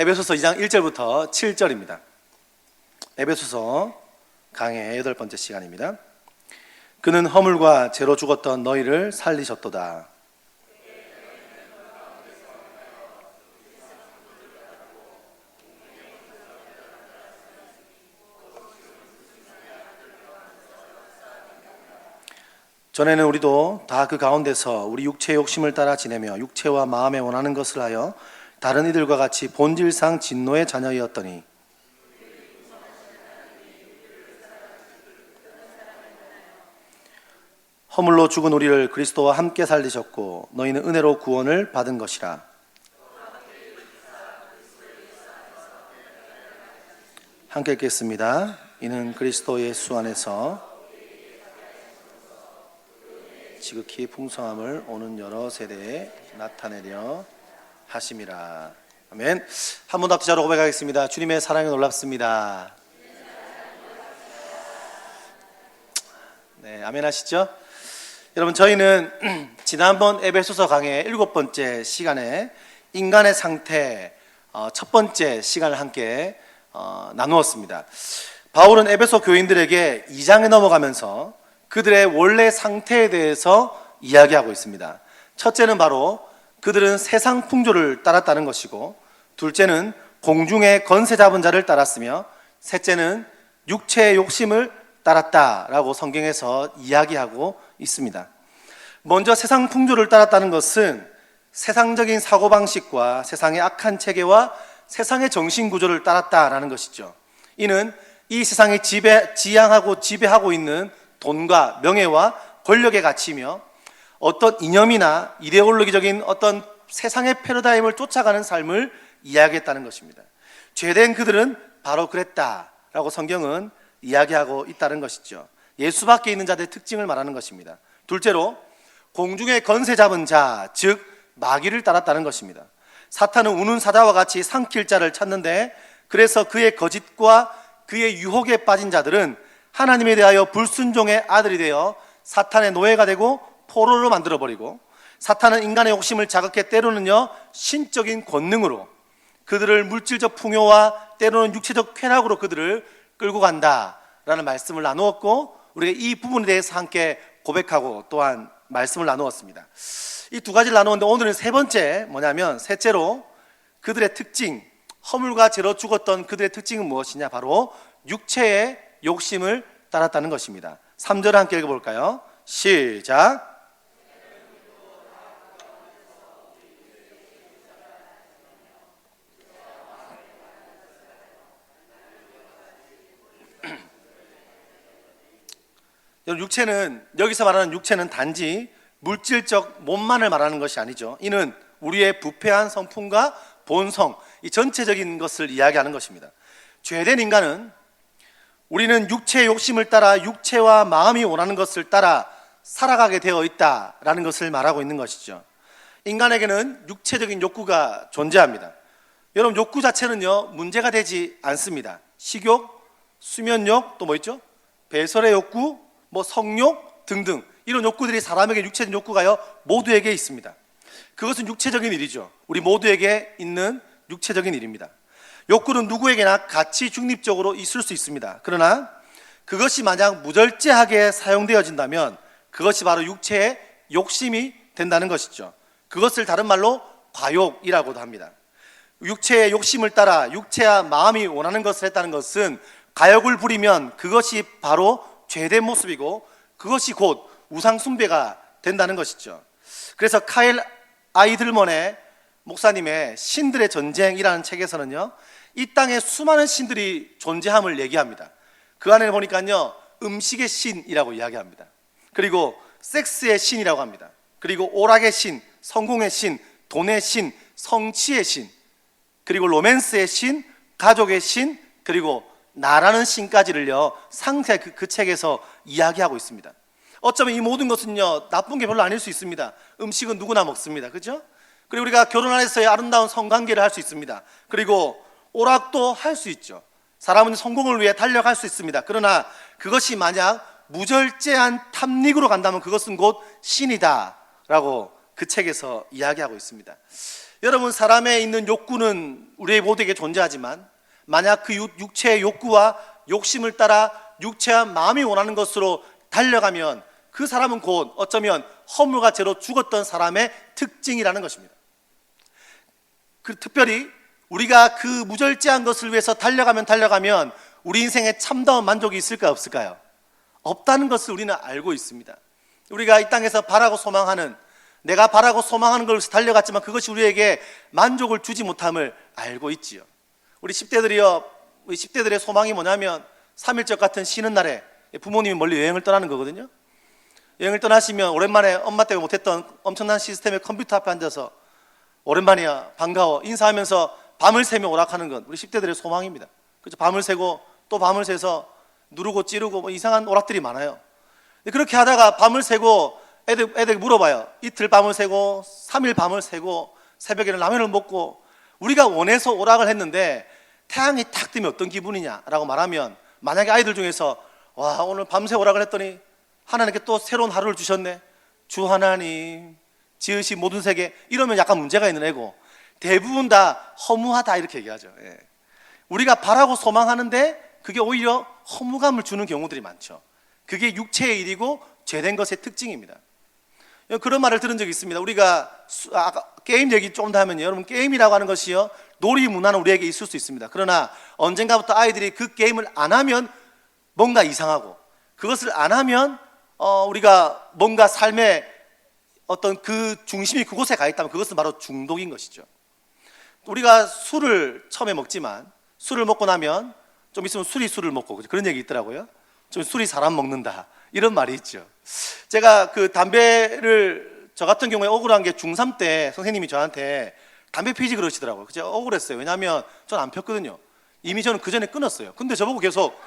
에베소서 2장 1절부터 7절입니다. 에베소서 강의 여덟 번째 시간입니다. 그는 허물과 죄로 죽었던 너희를 살리셨도다. 전에는 우리도 다 그 가운데서 우리 육체의 욕심을 따라 지내며 육체와 마음에 원하는 것을 하여 다른 이들과 같이 본질상 진노의 자녀이었더니 허물로 죽은 우리를 그리스도와 함께 살리셨고 너희는 은혜로 구원을 받은 것이라. 함께 읽겠습니다. 이는 그리스도 예수 안에서 지극히 풍성함을 오는 여러 세대에 나타내려 하심이라. 아멘. 한 번 더 기자로 고백하겠습니다. 주님의 사랑이 놀랍습니다. 네, 아멘 하시죠? 여러분 저희는 지난번 에베소서 강의 일곱 번째 시간에 인간의 상태 어, 첫 번째 시간을 함께 어, 나누었습니다. 바울은 에베소 교인들에게 2장에 넘어가면서 그들의 원래 상태에 대해서 이야기하고 있습니다. 첫째는 바로 그들은 세상 풍조를 따랐다는 것이고 둘째는 공중의 건세 잡은 자를 따랐으며 셋째는 육체의 욕심을 따랐다라고 성경에서 이야기하고 있습니다. 먼저 세상 풍조를 따랐다는 것은 세상적인 사고방식과 세상의 악한 체계와 세상의 정신 구조를 따랐다라는 것이죠. 이는 이 세상에 지배, 지향하고 지배하고 있는 돈과 명예와 권력의 가치며 어떤 이념이나 이데올로기적인 어떤 세상의 패러다임을 쫓아가는 삶을 이야기했다는 것입니다. 죄된 그들은 바로 그랬다라고 성경은 이야기하고 있다는 것이죠. 예수 밖에 있는 자들의 특징을 말하는 것입니다. 둘째로 공중의 건세 잡은 자, 즉 마귀를 따랐다는 것입니다. 사탄은 우는 사자와 같이 삼킬 자를 찾는데 그래서 그의 거짓과 그의 유혹에 빠진 자들은 하나님에 대하여 불순종의 아들이 되어 사탄의 노예가 되고 포로로 만들어 버리고 사탄은 인간의 욕심을 자극해 때로는요 신적인 권능으로 그들을 물질적 풍요와 때로는 육체적 쾌락으로 그들을 끌고 간다라는 말씀을 나누었고 우리가 이 부분에 대해서 함께 고백하고 또한 말씀을 나누었습니다. 이 두 가지를 나누었는데 오늘은 세 번째 뭐냐면 셋째로 그들의 특징 허물과 죄로 죽었던 그들의 특징은 무엇이냐 바로 육체의 욕심을 따랐다는 것입니다. 3절 함께 읽어볼까요? 시작. 여러분 육체는 여기서 말하는 육체는 단지 물질적 몸만을 말하는 것이 아니죠. 이는 우리의 부패한 성품과 본성, 이 전체적인 것을 이야기하는 것입니다. 죄된 인간은 우리는 육체의 욕심을 따라 육체와 마음이 원하는 것을 따라 살아가게 되어 있다라는 것을 말하고 있는 것이죠. 인간에게는 육체적인 욕구가 존재합니다. 여러분 욕구 자체는요 문제가 되지 않습니다. 식욕, 수면욕, 또 뭐 있죠? 배설의 욕구, 뭐 성욕 등등 이런 욕구들이 사람에게 육체적인 욕구가요 모두에게 있습니다. 그것은 육체적인 일이죠. 우리 모두에게 있는 육체적인 일입니다. 욕구는 누구에게나 가치 중립적으로 있을 수 있습니다. 그러나 그것이 만약 무절제하게 사용되어진다면 그것이 바로 육체의 욕심이 된다는 것이죠. 그것을 다른 말로 과욕이라고도 합니다. 육체의 욕심을 따라 육체와 마음이 원하는 것을 했다는 것은 가욕을 부리면 그것이 바로 죄된 모습이고 그것이 곧 우상 숭배가 된다는 것이죠. 그래서 카일 아이들먼의 목사님의 신들의 전쟁이라는 책에서는요, 이 땅에 수많은 신들이 존재함을 얘기합니다. 그 안에 보니까요, 음식의 신이라고 이야기합니다. 그리고 섹스의 신이라고 합니다. 그리고 오락의 신, 성공의 신, 돈의 신, 성취의 신, 그리고 로맨스의 신, 가족의 신, 그리고 나라는 신까지를요 상세 그, 그 책에서 이야기하고 있습니다. 어쩌면 이 모든 것은요 나쁜 게 별로 아닐 수 있습니다. 음식은 누구나 먹습니다, 그죠? 그리고 우리가 결혼 안에서의 아름다운 성관계를 할 수 있습니다. 그리고 오락도 할 수 있죠. 사람은 성공을 위해 달려갈 수 있습니다. 그러나 그것이 만약 무절제한 탐닉으로 간다면 그것은 곧 신이다라고 그 책에서 이야기하고 있습니다. 여러분 사람에 있는 욕구는 우리 모두에게 존재하지만 만약 그 육- 육체의 욕구와 욕심을 따라 육체와 마음이 원하는 것으로 달려가면 그 사람은 곧 어쩌면 허물과 죄로 죽었던 사람의 특징이라는 것입니다. 그 특별히 우리가 그 무절제한 것을 위해서 달려가면 달려가면 우리 인생에 참다운 만족이 있을까 없을까요? 없다는 것을 우리는 알고 있습니다. 우리가 이 땅에서 바라고 소망하는 내가 바라고 소망하는 것을 달려갔지만 그것이 우리에게 만족을 주지 못함을 알고 있지요. 우리 10대들이요. 우리 10대들의 소망이 뭐냐면 3일절 같은 쉬는 날에 부모님이 멀리 여행을 떠나는 거거든요. 여행을 떠나시면 오랜만에 엄마 때문에 못했던 엄청난 시스템의 컴퓨터 앞에 앉아서 오랜만이야 반가워 인사하면서 밤을 새며 오락하는 건 우리 10대들의 소망입니다. 그렇죠? 밤을 새고 또 밤을 새서 누르고 찌르고 뭐 이상한 오락들이 많아요. 그렇게 하다가 밤을 새고 애들 애들 물어봐요. 이틀 밤을 새고 3일 밤을 새고 새벽에는 라면을 먹고 우리가 원해서 오락을 했는데 태양이 탁 뜨면 어떤 기분이냐라고 말하면 만약에 아이들 중에서 와 오늘 밤새 오락을 했더니 하나님께 또 새로운 하루를 주셨네. 주 하나님 지으신 모든 세계 이러면 약간 문제가 있는 애고 대부분 다 허무하다 이렇게 얘기하죠. 예. 우리가 바라고 소망하는데 그게 오히려 허무감을 주는 경우들이 많죠. 그게 육체의 일이고 죄된 것의 특징입니다. 그런 말을 들은 적이 있습니다. 우리가 수- 아까 게임 얘기 좀 더 하면요. 여러분 게임이라고 하는 것이요. 놀이 문화는 우리에게 있을 수 있습니다. 그러나 언젠가부터 아이들이 그 게임을 안 하면 뭔가 이상하고 그것을 안 하면 어, 우리가 뭔가 삶의 어떤 그 중심이 그곳에 가 있다면 그것은 바로 중독인 것이죠. 우리가 술을 처음에 먹지만 술을 먹고 나면 좀 있으면 술이 술을 먹고? 그런 얘기 있더라고요. 좀 술이 사람 먹는다 이런 말이 있죠. 제가 그 담배를 저 같은 경우에 억울한 게 중3 때 선생님이 저한테 담배 피지 그러시더라고요. 제가 억울했어요. 왜냐하면 전 안 폈거든요. 이미 저는 그 전에 끊었어요. 근데 저보고 계속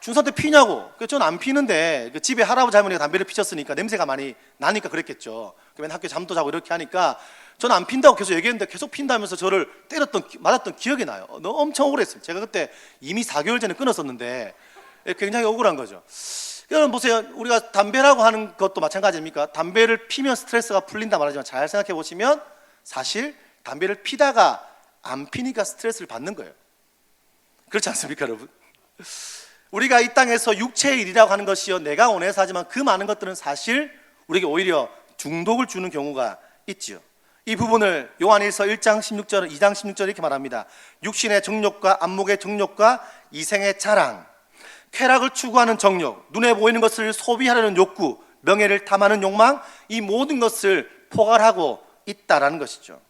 중3 때 피냐고. 그래서 저는 안 피는데 그 집에 할아버지 할머니가 담배를 피셨으니까 냄새가 많이 나니까 그랬겠죠. 그러면 학교 잠도 자고 이렇게 하니까 저는 안 핀다고 계속 얘기했는데 계속 핀다면서 저를 때렸던 기- 맞았던 기억이 나요. 너무 엄청 억울했어요. 제가 그때 이미 4개월 전에 끊었었는데 굉장히 억울한 거죠. 여러분 보세요. 우리가 담배라고 하는 것도 마찬가지입니까? 담배를 피면 스트레스가 풀린다 말하지만 잘 생각해 보시면 사실 담배를 피다가 안 피니까 스트레스를 받는 거예요. 그렇지 않습니까, 여러분? 우리가 이 땅에서 육체의 일이라고 하는 것이요 내가 원해서 하지만 그 많은 것들은 사실 우리에게 오히려 중독을 주는 경우가 있지요. 이 부분을 요한일서 1장 16절, 2장 16절 이렇게 말합니다. 육신의 정욕과 안목의 정욕과 이생의 자랑, 쾌락을 추구하는 정욕, 눈에 보이는 것을 소비하려는 욕구, 명예를 탐하는 욕망, 이 모든 것을 포괄하고 있다라는 것이죠.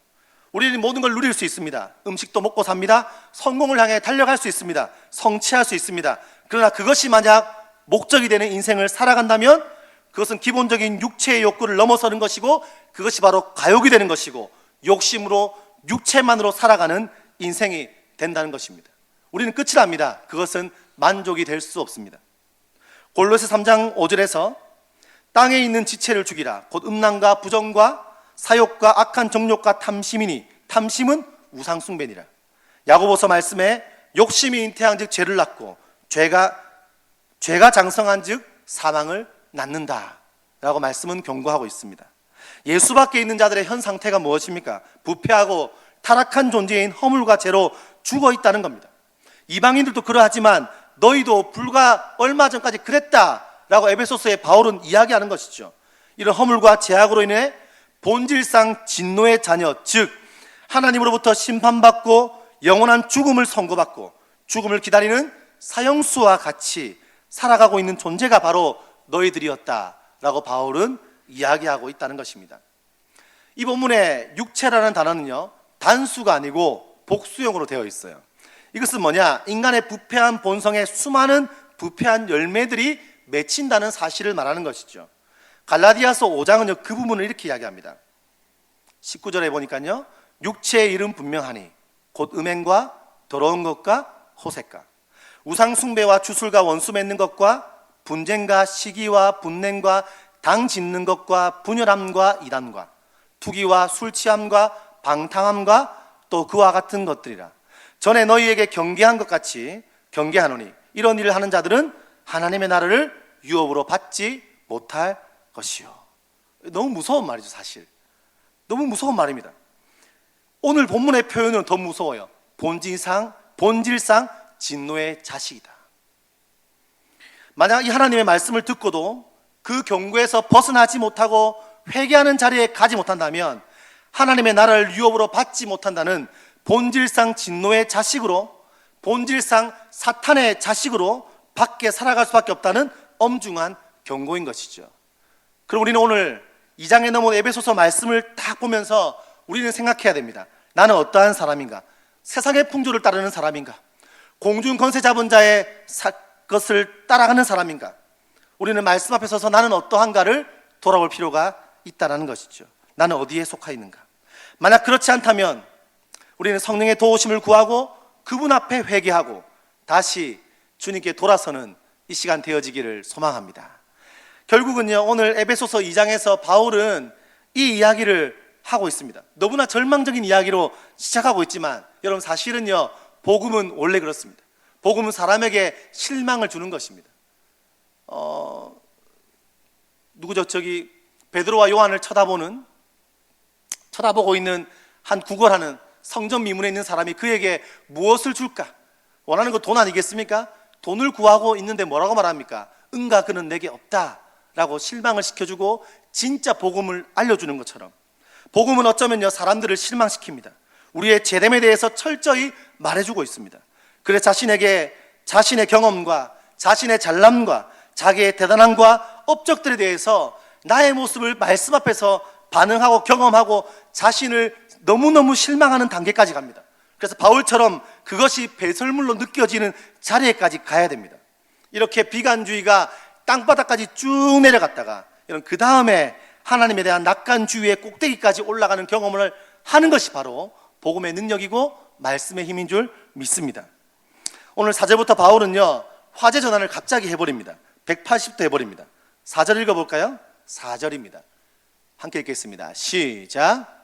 우리는 모든 걸 누릴 수 있습니다. 음식도 먹고 삽니다. 성공을 향해 달려갈 수 있습니다. 성취할 수 있습니다. 그러나 그것이 만약 목적이 되는 인생을 살아간다면 그것은 기본적인 육체의 욕구를 넘어서는 것이고 그것이 바로 가욕이 되는 것이고 욕심으로 육체만으로 살아가는 인생이 된다는 것입니다. 우리는 끝이 납니다. 그것은 만족이 될 수 없습니다. 골로새 3장 5절에서 땅에 있는 지체를 죽이라 곧 음란과 부정과 사욕과 악한 정욕과 탐심이니 탐심은 우상 숭배니라. 야고보서 말씀에 욕심이 잉태한즉 죄를 낳고 죄가 죄가 장성한즉 사망을 낳는다라고 말씀은 경고하고 있습니다. 예수 밖에 있는 자들의 현 상태가 무엇입니까? 부패하고 타락한 존재인 허물과 죄로 죽어 있다는 겁니다. 이방인들도 그러하지만 너희도 불과 얼마 전까지 그랬다라고 에베소서의 바울은 이야기하는 것이죠. 이런 허물과 죄악으로 인해 본질상 진노의 자녀, 즉 하나님으로부터 심판받고 영원한 죽음을 선고받고 죽음을 기다리는 사형수와 같이 살아가고 있는 존재가 바로 너희들이었다라고 바울은 이야기하고 있다는 것입니다. 이 본문에 육체라는 단어는요 단수가 아니고 복수형으로 되어 있어요. 이것은 뭐냐? 인간의 부패한 본성에 수많은 부패한 열매들이 맺힌다는 사실을 말하는 것이죠. 갈라디아서 5장은요 그 부분을 이렇게 이야기합니다. 19절에 보니까요 육체의 이름 분명하니 곧 음행과 더러운 것과 호색과 우상 숭배와 주술과 원수 맺는 것과 분쟁과 시기와 분냉과 당 짓는 것과 분열함과 이단과 투기와 술 취함과 방탕함과 또 그와 같은 것들이라 전에 너희에게 경계한 것 같이 경계하노니 이런 일을 하는 자들은 하나님의 나라를 유업으로 받지 못할 것이요. 너무 무서운 말이죠, 사실. 너무 무서운 말입니다. 오늘 본문의 표현은 더 무서워요. 본질상 본질상 진노의 자식이다. 만약 이 하나님의 말씀을 듣고도 그 경고에서 벗어나지 못하고 회개하는 자리에 가지 못한다면 하나님의 나라를 유업으로 받지 못한다는 본질상 진노의 자식으로 본질상 사탄의 자식으로 밖에 살아갈 수밖에 없다는 엄중한 경고인 것이죠. 그럼 우리는 오늘 2장에 넘은 에베소서 말씀을 딱 보면서 우리는 생각해야 됩니다. 나는 어떠한 사람인가? 세상의 풍조를 따르는 사람인가? 공중 건세 잡은 자의 사- 것을 따라가는 사람인가? 우리는 말씀 앞에 서서 나는 어떠한가를 돌아볼 필요가 있다는 것이죠. 나는 어디에 속하 있는가? 만약 그렇지 않다면 우리는 성령의 도우심을 구하고 그분 앞에 회개하고 다시 주님께 돌아서는 이 시간 되어지기를 소망합니다. 결국은요, 오늘 에베소서 2장에서 바울은 이 이야기를 하고 있습니다. 너무나 절망적인 이야기로 시작하고 있지만 여러분 사실은요, 복음은 원래 그렇습니다. 복음은 사람에게 실망을 주는 것입니다. 어, 누구죠? 저기 베드로와 요한을 쳐다보는 쳐다보고 있는 한 구걸하는 성전 미문에 있는 사람이 그에게 무엇을 줄까? 원하는 거 돈 아니겠습니까? 돈을 구하고 있는데 뭐라고 말합니까? 응가 그는 내게 없다 라고 실망을 시켜주고 진짜 복음을 알려주는 것처럼 복음은 어쩌면요 사람들을 실망시킵니다. 우리의 제됨에 대해서 철저히 말해주고 있습니다. 그래서 자신에게 자신의 경험과 자신의 잘남과 자기의 대단함과 업적들에 대해서 나의 모습을 말씀 앞에서 반응하고 경험하고 자신을 너무너무 실망하는 단계까지 갑니다. 그래서 바울처럼 그것이 배설물로 느껴지는 자리에까지 가야 됩니다. 이렇게 비관주의가 땅바닥까지 쭉 내려갔다가 이런 그 다음에 하나님에 대한 낙관주의의 꼭대기까지 올라가는 경험을 하는 것이 바로 복음의 능력이고 말씀의 힘인 줄 믿습니다. 오늘 4절부터 바울은요 화제 전환을 갑자기 해버립니다. 180도 해버립니다. 4절 읽어볼까요? 4절입니다. 함께 읽겠습니다. 시작.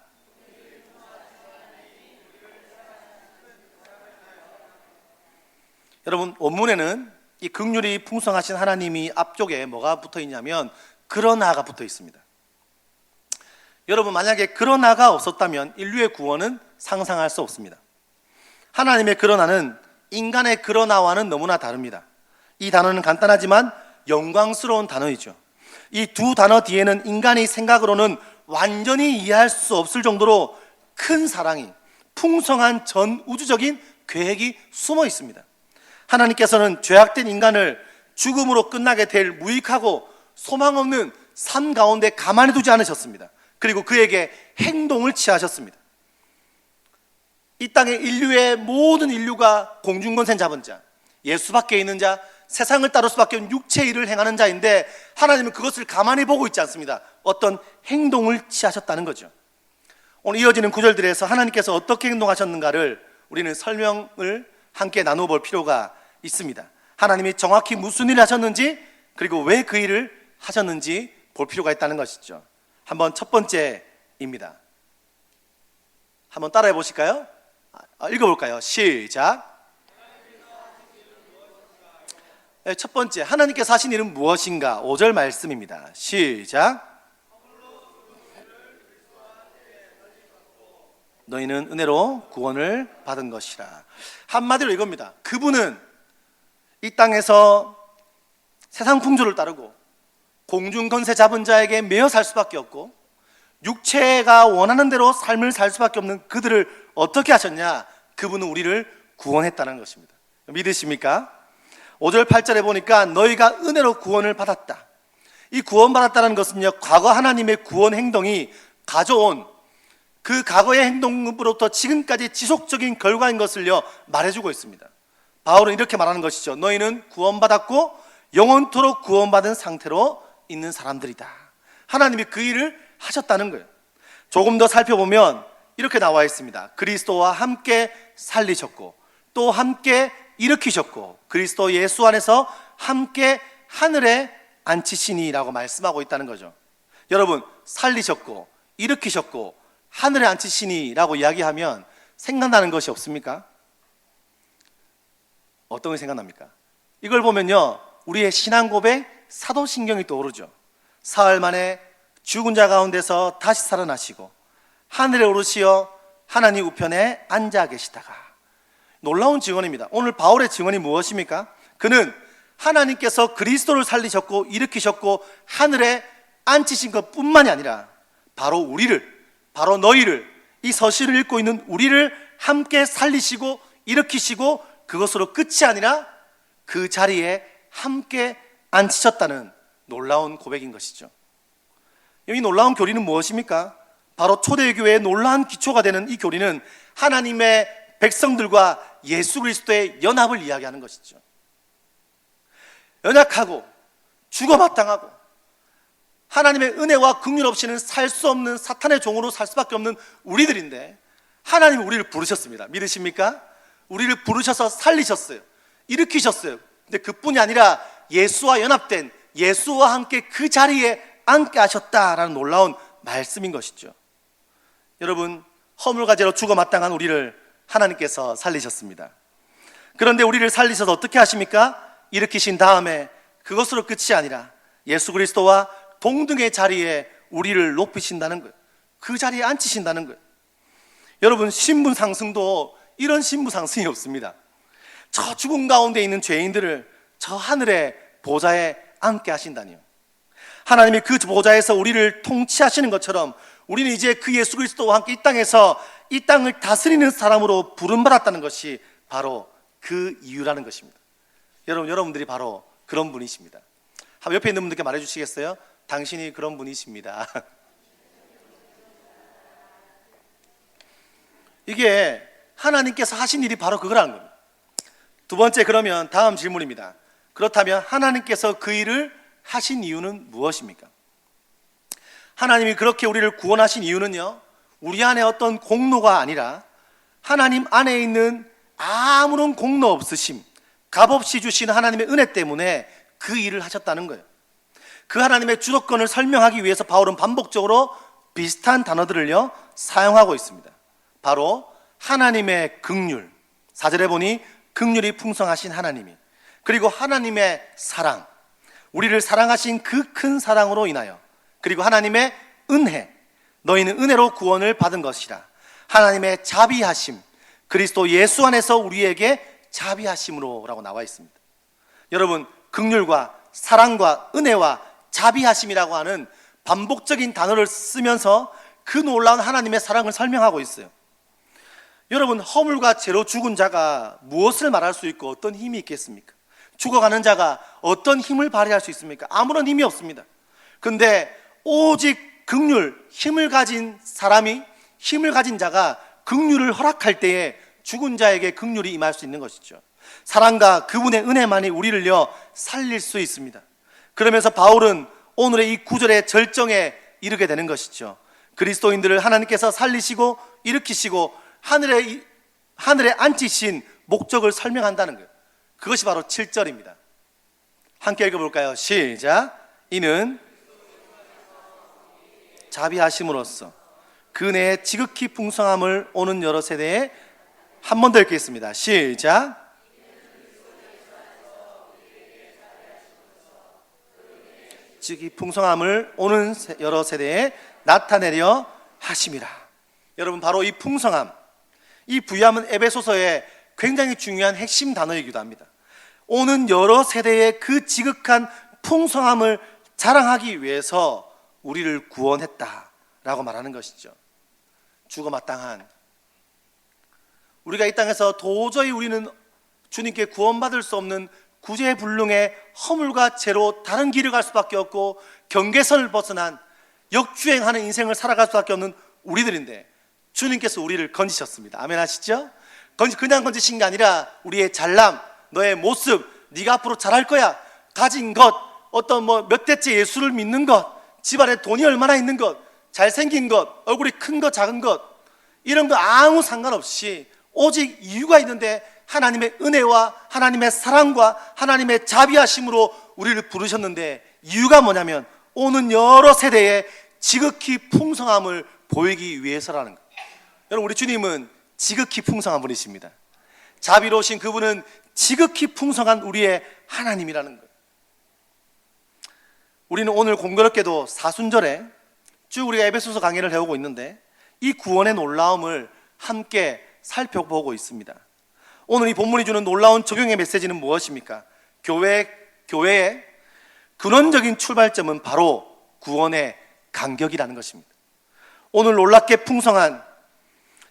여러분 원문에는 이 극률이 풍성하신 하나님이 앞쪽에 뭐가 붙어 있냐면 그러나가 붙어 있습니다. 여러분 만약에 그러나가 없었다면 인류의 구원은 상상할 수 없습니다. 하나님의 그러나는 인간의 그러나와는 너무나 다릅니다. 이 단어는 간단하지만 영광스러운 단어이죠. 이 두 단어 뒤에는 인간의 생각으로는 완전히 이해할 수 없을 정도로 큰 사랑이 풍성한 전 우주적인 계획이 숨어 있습니다. 하나님께서는 죄악된 인간을 죽음으로 끝나게 될 무익하고 소망 없는 삶 가운데 가만히 두지 않으셨습니다. 그리고 그에게 행동을 취하셨습니다. 이 땅의 인류의 모든 인류가 공중권세 잡은 자, 예수 밖에 있는 자, 세상을 따를 수밖에 없는 육체 일을 행하는 자인데 하나님은 그것을 가만히 보고 있지 않습니다. 어떤 행동을 취하셨다는 거죠. 오늘 이어지는 구절들에서 하나님께서 어떻게 행동하셨는가를 우리는 설명을 함께 나누어 볼 필요가 있습니다. 하나님이 정확히 무슨 일을 하셨는지 그리고 왜 그 일을 하셨는지 볼 필요가 있다는 것이죠. 한번 첫 번째입니다. 한번 따라해 보실까요? 아, 읽어볼까요? 시작. 네, 첫 번째, 하나님께서 하신 일은 무엇인가? 5절 말씀입니다. 시작. 너희는 은혜로 구원을 받은 것이라. 한마디로 이겁니다. 그분은 이 땅에서 세상 풍조를 따르고 공중 건세 잡은 자에게 매여 살 수밖에 없고 육체가 원하는 대로 삶을 살 수밖에 없는 그들을 어떻게 하셨냐? 그분은 우리를 구원했다는 것입니다. 믿으십니까? 5절 8절에 보니까 너희가 은혜로 구원을 받았다. 이 구원받았다는 것은요, 과거 하나님의 구원 행동이 가져온 그 과거의 행동으로부터 지금까지 지속적인 결과인 것을요, 말해주고 있습니다. 바울은 이렇게 말하는 것이죠. 너희는 구원받았고 영원토록 구원받은 상태로 있는 사람들이다. 하나님이 그 일을 하셨다는 거예요. 조금 더 살펴보면 이렇게 나와 있습니다. 그리스도와 함께 살리셨고 또 함께 일으키셨고 그리스도 예수 안에서 함께 하늘에 앉히시니라고 말씀하고 있다는 거죠. 여러분 살리셨고 일으키셨고 하늘에 앉히시니라고 이야기하면 생각나는 것이 없습니까? 어떤 게 생각납니까? 이걸 보면요 우리의 신앙 고백 사도신경이 떠오르죠. 사흘 만에 죽은 자 가운데서 다시 살아나시고 하늘에 오르시어 하나님 우편에 앉아 계시다가 놀라운 증언입니다. 오늘 바울의 증언이 무엇입니까? 그는 하나님께서 그리스도를 살리셨고 일으키셨고 하늘에 앉히신 것 뿐만이 아니라 바로 우리를 바로 너희를 이 서신을 읽고 있는 우리를 함께 살리시고 일으키시고 그것으로 끝이 아니라 그 자리에 함께 앉히셨다는 놀라운 고백인 것이죠. 이 놀라운 교리는 무엇입니까? 바로 초대교회의 놀라운 기초가 되는 이 교리는 하나님의 백성들과 예수 그리스도의 연합을 이야기하는 것이죠. 연약하고 죽어마땅하고 하나님의 은혜와 긍휼 없이는 살 수 없는 사탄의 종으로 살 수밖에 없는 우리들인데 하나님이 우리를 부르셨습니다. 믿으십니까? 우리를 부르셔서 살리셨어요. 일으키셨어요. 근데 그뿐이 아니라 예수와 연합된 예수와 함께 그 자리에 앉게 하셨다라는 놀라운 말씀인 것이죠. 여러분, 허물과제로 죽어 마땅한 우리를 하나님께서 살리셨습니다. 그런데 우리를 살리셔서 어떻게 하십니까? 일으키신 다음에 그것으로 끝이 아니라 예수 그리스도와 동등의 자리에 우리를 높이신다는 거예요. 그 자리에 앉히신다는 거예요. 여러분, 신분 상승도 이런 신분 상승이 없습니다. 저 죽음 가운데 있는 죄인들을 저 하늘의 보좌에 앉게 하신다니요. 하나님이 그 보좌에서 우리를 통치하시는 것처럼 우리는 이제 그 예수 그리스도와 함께 이 땅에서 이 땅을 다스리는 사람으로 부름받았다는 것이 바로 그 이유라는 것입니다. 여러분, 여러분들이 바로 그런 분이십니다. 한번 옆에 있는 분들께 말해 주시겠어요? 당신이 그런 분이십니다. 이게 하나님께서 하신 일이 바로 그거라는 겁니다. 두 번째 그러면 다음 질문입니다. 그렇다면 하나님께서 그 일을 하신 이유는 무엇입니까? 하나님이 그렇게 우리를 구원하신 이유는요, 우리 안에 어떤 공로가 아니라 하나님 안에 있는 아무런 공로 없으심, 값없이 주신 하나님의 은혜 때문에 그 일을 하셨다는 거예요. 그 하나님의 주도권을 설명하기 위해서 바울은 반복적으로 비슷한 단어들을요, 사용하고 있습니다. 바로 하나님의 극률. 사절에 보니 극률이 풍성하신 하나님이. 그리고 하나님의 사랑. 우리를 사랑하신 그 큰 사랑으로 인하여. 그리고 하나님의 은혜. 너희는 은혜로 구원을 받은 것이라. 하나님의 자비하심. 그리스도 예수 안에서 우리에게 자비하심으로라고 나와 있습니다. 여러분, 극률과 사랑과 은혜와 자비하심이라고 하는 반복적인 단어를 쓰면서 그 놀라운 하나님의 사랑을 설명하고 있어요. 여러분, 허물과 죄로 죽은 자가 무엇을 말할 수 있고 어떤 힘이 있겠습니까? 죽어가는 자가 어떤 힘을 발휘할 수 있습니까? 아무런 힘이 없습니다. 근데 오직 극률, 힘을 가진 사람이 힘을 가진 자가 극률을 허락할 때에 죽은 자에게 극률이 임할 수 있는 것이죠. 사랑과 그분의 은혜만이 우리를요 살릴 수 있습니다. 그러면서 바울은 오늘의 이 구절의 절정에 이르게 되는 것이죠. 그리스도인들을 하나님께서 살리시고 일으키시고 하늘에 하늘에 앉히신 목적을 설명한다는 거예요. 그것이 바로 7절입니다. 함께 읽어 볼까요? 시작. 이는 자비하심으로써 그네의 지극히 풍성함을 오는 여러 세대에 한 번 더 읽겠습니다. 시작. 지극히 풍성함을 오는 세- 여러 세대에 나타내려 하심이라. 여러분 바로 이 풍성함, 이 부유함은 에베소서의 굉장히 중요한 핵심 단어이기도 합니다. 오는 여러 세대의 그 지극한 풍성함을 자랑하기 위해서 우리를 구원했다라고 말하는 것이죠. 죽어 마땅한 우리가 이 땅에서 도저히 우리는 주님께 구원받을 수 없는 구제불능의 허물과 죄로 다른 길을 갈 수밖에 없고 경계선을 벗어난 역주행하는 인생을 살아갈 수밖에 없는 우리들인데 주님께서 우리를 건지셨습니다. 아멘 하시죠? 그냥 건지신 게 아니라 우리의 잘남, 너의 모습, 네가 앞으로 잘할 거야. 가진 것, 어떤 뭐 몇 대째 예수를 믿는 것, 집안에 돈이 얼마나 있는 것, 잘생긴 것, 얼굴이 큰 것, 작은 것 이런 거 아무 상관없이 오직 이유가 있는데 하나님의 은혜와 하나님의 사랑과 하나님의 자비하심으로 우리를 부르셨는데 이유가 뭐냐면 오는 여러 세대에 지극히 풍성함을 보이기 위해서라는 거예요. 여러분 우리 주님은 지극히 풍성한 분이십니다. 자비로우신 그분은 지극히 풍성한 우리의 하나님이라는 거예요. 우리는 오늘 공교롭게도 사순절에 쭉 우리가 에베소서 강의를 해오고 있는데 이 구원의 놀라움을 함께 살펴보고 있습니다. 오늘 이 본문이 주는 놀라운 적용의 메시지는 무엇입니까? 교회 교회의 근원적인 출발점은 바로 구원의 간격이라는 것입니다. 오늘 놀랍게 풍성한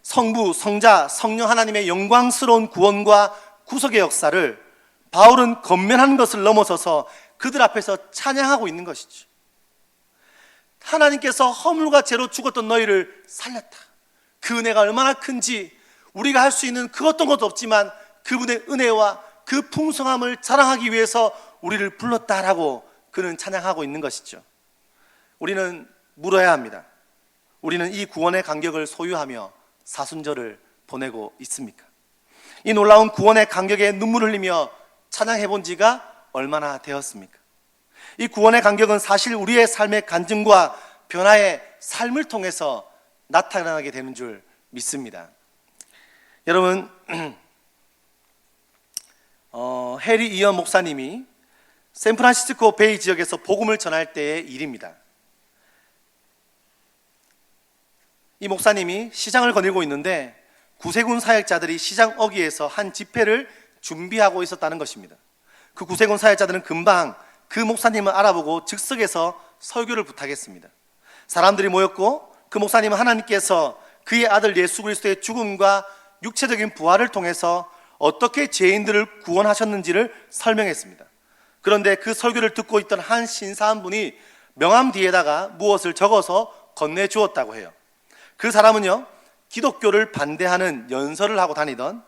성부, 성자, 성령 하나님의 영광스러운 구원과 구속의 역사를 바울은 건면하는 것을 넘어서서 그들 앞에서 찬양하고 있는 것이죠. 하나님께서 허물과 죄로 죽었던 너희를 살렸다. 그 은혜가 얼마나 큰지 우리가 할 수 있는 그 어떤 것도 없지만 그분의 은혜와 그 풍성함을 자랑하기 위해서 우리를 불렀다라고 그는 찬양하고 있는 것이죠. 우리는 물어야 합니다. 우리는 이 구원의 간격을 소유하며 사순절을 보내고 있습니까? 이 놀라운 구원의 간격에 눈물 흘리며 찬양해 본 지가 얼마나 되었습니까? 이 구원의 간격은 사실 우리의 삶의 간증과 변화의 삶을 통해서 나타나게 되는 줄 믿습니다. 여러분, 어, 해리 이연 목사님이 샌프란시스코 베이 지역에서 복음을 전할 때의 일입니다. 이 목사님이 시장을 거닐고 있는데 구세군 사역자들이 시장 어귀에서 한 집회를 준비하고 있었다는 것입니다. 그 구세군 사역자들은 금방 그 목사님을 알아보고 즉석에서 설교를 부탁했습니다. 사람들이 모였고 그 목사님은 하나님께서 그의 아들 예수 그리스도의 죽음과 육체적인 부활을 통해서 어떻게 죄인들을 구원하셨는지를 설명했습니다. 그런데 그 설교를 듣고 있던 한 신사 한 분이 명함 뒤에다가 무엇을 적어서 건네 주었다고 해요. 그 사람은요, 기독교를 반대하는 연설을 하고 다니던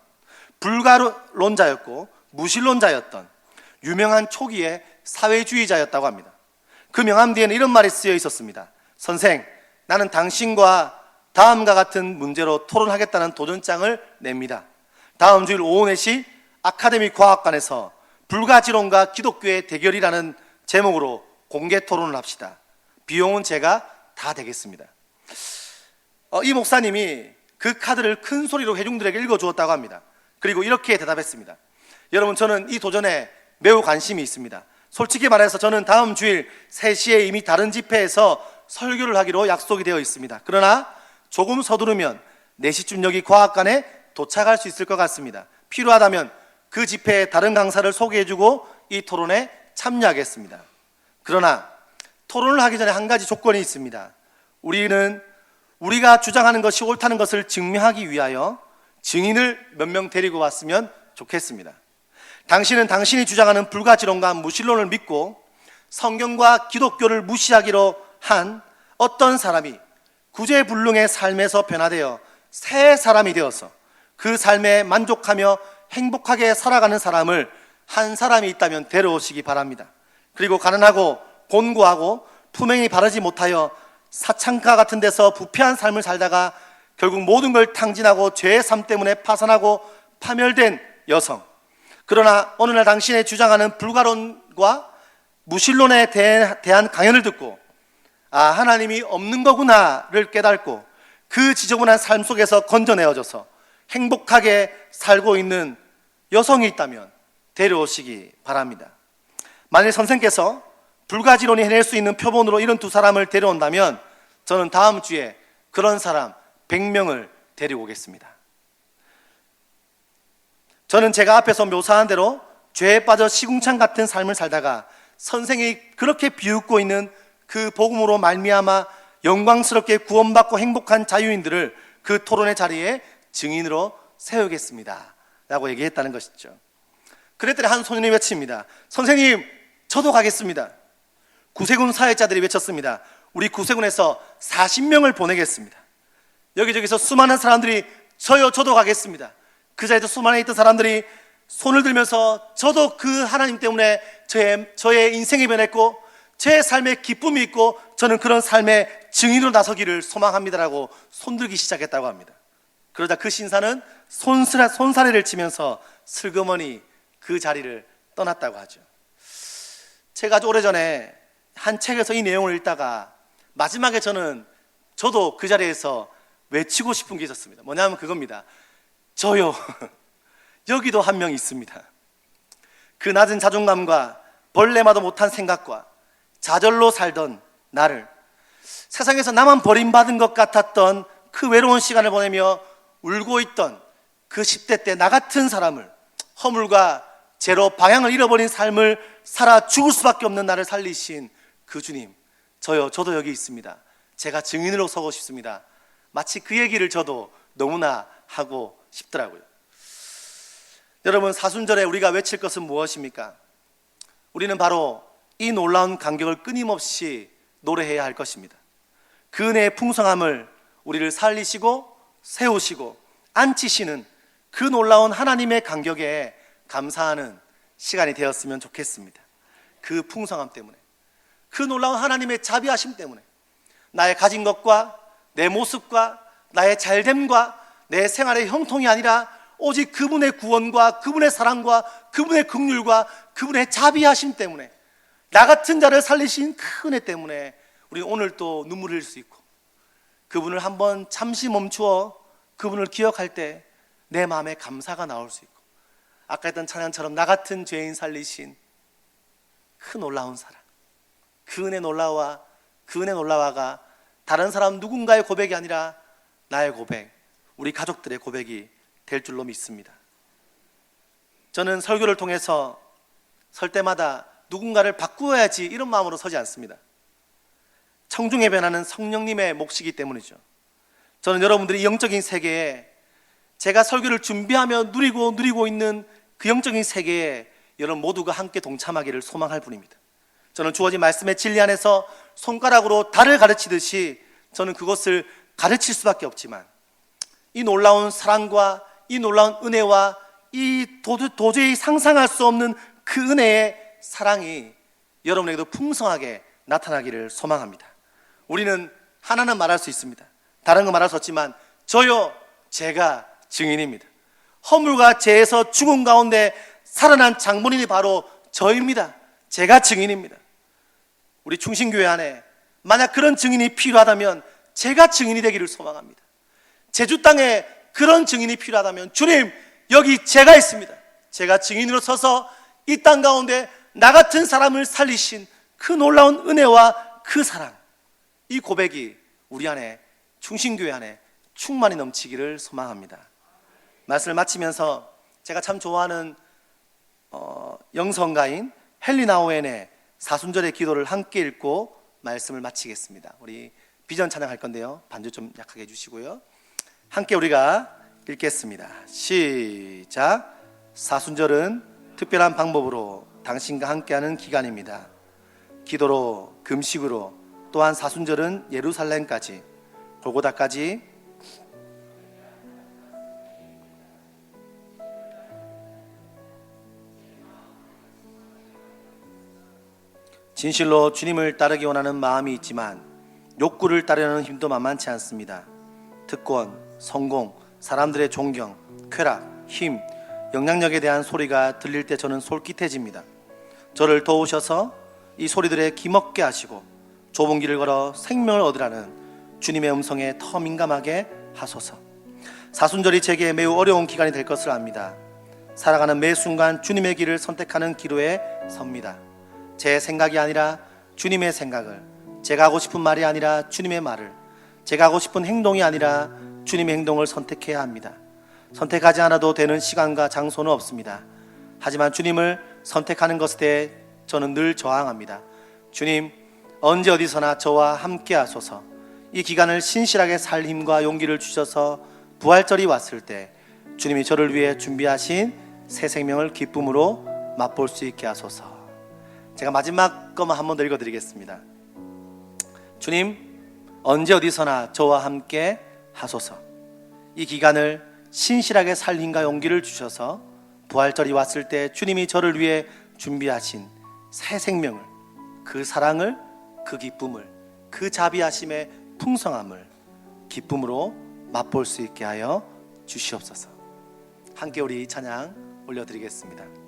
불가론자였고 무신론자였던 유명한 초기의 사회주의자였다고 합니다. 그 명함 뒤에는 이런 말이 쓰여 있었습니다. 선생, 나는 당신과 다음과 같은 문제로 토론하겠다는 도전장을 냅니다. 다음 주일 오후 4시 아카데미 과학관에서 불가지론과 기독교의 대결이라는 제목으로 공개 토론을 합시다. 비용은 제가 다 되겠습니다. 어, 이 목사님이 그 카드를 큰 소리로 회중들에게 읽어주었다고 합니다. 그리고 이렇게 대답했습니다. 여러분, 저는 이 도전에 매우 관심이 있습니다. 솔직히 말해서 저는 다음 주일 3시에 이미 다른 집회에서 설교를 하기로 약속이 되어 있습니다. 그러나 조금 서두르면 4시쯤 여기 과학관에 도착할 수 있을 것 같습니다. 필요하다면 그 집회에 다른 강사를 소개해주고 이 토론에 참여하겠습니다. 그러나 토론을 하기 전에 한 가지 조건이 있습니다. 우리는 우리가 주장하는 것이 옳다는 것을 증명하기 위하여 증인을 몇 명 데리고 왔으면 좋겠습니다. 당신은 당신이 주장하는 불가지론과 무신론을 믿고 성경과 기독교를 무시하기로 한 어떤 사람이 구제불능의 삶에서 변화되어 새 사람이 되어서 그 삶에 만족하며 행복하게 살아가는 사람을 한 사람이 있다면 데려오시기 바랍니다. 그리고 가난하고 곤고하고 품행이 바르지 못하여 사창가 같은 데서 부패한 삶을 살다가 결국 모든 걸 탕진하고 죄의 삶 때문에 파산하고 파멸된 여성. 그러나 어느 날 당신의 주장하는 불가론과 무신론에 대한 강연을 듣고 아, 하나님이 없는 거구나를 깨닫고 그 지저분한 삶 속에서 건져내어져서 행복하게 살고 있는 여성이 있다면 데려오시기 바랍니다. 만일 선생께서 불가지론이 해낼 수 있는 표본으로 이런 두 사람을 데려온다면 저는 다음 주에 그런 사람 100명을 데리고 오겠습니다. 저는 제가 앞에서 묘사한 대로 죄에 빠져 시궁창 같은 삶을 살다가 선생이 그렇게 비웃고 있는 그 복음으로 말미암아 영광스럽게 구원받고 행복한 자유인들을 그 토론의 자리에 증인으로 세우겠습니다. 라고 얘기했다는 것이죠. 그랬더니 한 소년이 외칩니다. 선생님, 저도 가겠습니다. 구세군 사회자들이 외쳤습니다. 우리 구세군에서 40명을 보내겠습니다. 여기저기서 수많은 사람들이 저요, 저도 가겠습니다. 그 자리에 수많은 있던 사람들이 손을 들면서 저도 그 하나님 때문에 저의, 저의 인생이 변했고 제 삶에 기쁨이 있고 저는 그런 삶의 증인으로 나서기를 소망합니다라고 손들기 시작했다고 합니다. 그러자 그 신사는 손사래, 손사래를 치면서 슬그머니 그 자리를 떠났다고 하죠. 제가 아주 오래전에 한 책에서 이 내용을 읽다가 마지막에 저는 저도 그 자리에서 외치고 싶은 게 있었습니다. 뭐냐면 그겁니다. 저요. 여기도 한 명 있습니다. 그 낮은 자존감과 벌레마도 못한 생각과 좌절로 살던 나를 세상에서 나만 버림받은 것 같았던 그 외로운 시간을 보내며 울고 있던 그 10대 때 나 같은 사람을 허물과 죄로 방향을 잃어버린 삶을 살아 죽을 수밖에 없는 나를 살리신 그 주님 저요 저도 여기 있습니다 제가 증인으로 서고 싶습니다 마치 그 얘기를 저도 너무나 하고 싶더라고요 여러분 사순절에 우리가 외칠 것은 무엇입니까? 우리는 바로 이 놀라운 간격을 끊임없이 노래해야 할 것입니다. 그 은혜의 풍성함을 우리를 살리시고 세우시고 앉히시는 그 놀라운 하나님의 간격에 감사하는 시간이 되었으면 좋겠습니다. 그 풍성함 때문에 그 놀라운 하나님의 자비하심 때문에 나의 가진 것과 내 모습과 나의 잘됨과 내 생활의 형통이 아니라 오직 그분의 구원과 그분의 사랑과 그분의 긍휼과 그분의 자비하심 때문에 나 같은 자를 살리신 그 은혜 때문에 우리 오늘 또 눈물 흘릴 수 있고 그분을 한번 잠시 멈추어 그분을 기억할 때 내 마음에 감사가 나올 수 있고 아까 했던 찬양처럼 나 같은 죄인 살리신 그 놀라운 사랑 그 은혜 놀라와 그 은혜 놀라와가 다른 사람 누군가의 고백이 아니라 나의 고백 우리 가족들의 고백이 될 줄로 믿습니다 저는 설교를 통해서 설 때마다 누군가를 바꾸어야지 이런 마음으로 서지 않습니다. 청중의 변화는 성령님의 몫이기 때문이죠. 저는 여러분들이 영적인 세계에 제가 설교를 준비하며 누리고 누리고 있는 그 영적인 세계에 여러분 모두가 함께 동참하기를 소망할 뿐입니다. 저는 주어진 말씀의 진리 안에서 손가락으로 달을 가르치듯이 저는 그것을 가르칠 수밖에 없지만 이 놀라운 사랑과 이 놀라운 은혜와 이 도- 도저히 상상할 수 없는 그 은혜의 사랑이 여러분에게도 풍성하게 나타나기를 소망합니다. 우리는 하나는 말할 수 있습니다. 다른 거 말할 수 없지만 저요 제가 증인입니다. 허물과 죄에서 죽은 가운데 살아난 장본인이 바로 저입니다. 제가 증인입니다. 우리 충신교회 안에 만약 그런 증인이 필요하다면 제가 증인이 되기를 소망합니다. 제주 땅에 그런 증인이 필요하다면 주님 여기 제가 있습니다. 제가 증인으로 서서 이 땅 가운데 나 같은 사람을 살리신 그 놀라운 은혜와 그 사랑 이 고백이 우리 안에 충신교회 안에 충만히 넘치기를 소망합니다. 말씀을 마치면서 제가 참 좋아하는 어, 영성가인 헨리 나우엔의 사순절의 기도를 함께 읽고 말씀을 마치겠습니다. 우리 비전 찬양할 건데요. 반주 좀 약하게 해주시고요. 함께 우리가 읽겠습니다. 시작. 사순절은 특별한 방법으로 당신과 함께하는 기간입니다. 기도로, 금식으로, 또한 사순절은 예루살렘까지, 골고다까지 진실로 주님을 따르기 원하는 마음이 있지만 욕구를 따르는 힘도 만만치 않습니다. 특권, 성공, 사람들의 존경, 쾌락, 힘, 영향력에 대한 소리가 들릴 때 저는 솔깃해집니다. 저를 도우셔서 이 소리들에 기먹게 하시고 좁은 길을 걸어 생명을 얻으라는 주님의 음성에 더 민감하게 하소서. 사순절이 제게 매우 어려운 기간이 될 것을 압니다. 살아가는 매 순간 주님의 길을 선택하는 기로에 섭니다. 제 생각이 아니라 주님의 생각을, 제가 하고 싶은 말이 아니라 주님의 말을, 제가 하고 싶은 행동이 아니라 주님의 행동을 선택해야 합니다. 선택하지 않아도 되는 시간과 장소는 없습니다. 하지만 주님을 선택하는 것에 대해 저는 늘 저항합니다. 주님, 언제 어디서나 저와 함께 하소서. 이 기간을 신실하게 살 힘과 용기를 주셔서 부활절이 왔을 때 주님이 저를 위해 준비하신 새 생명을 기쁨으로 맛볼 수 있게 하소서. 제가 마지막 것만 한 번 더 읽어드리겠습니다. 주님, 언제 어디서나 저와 함께 하소서. 이 기간을 신실하게 살 힘과 용기를 주셔서 부활절이 왔을 때 주님이 저를 위해 준비하신 새 생명을, 그 사랑을, 그 기쁨을, 그 자비하심의 풍성함을 기쁨으로 맛볼 수 있게 하여 주시옵소서. 함께 우리 찬양 올려드리겠습니다.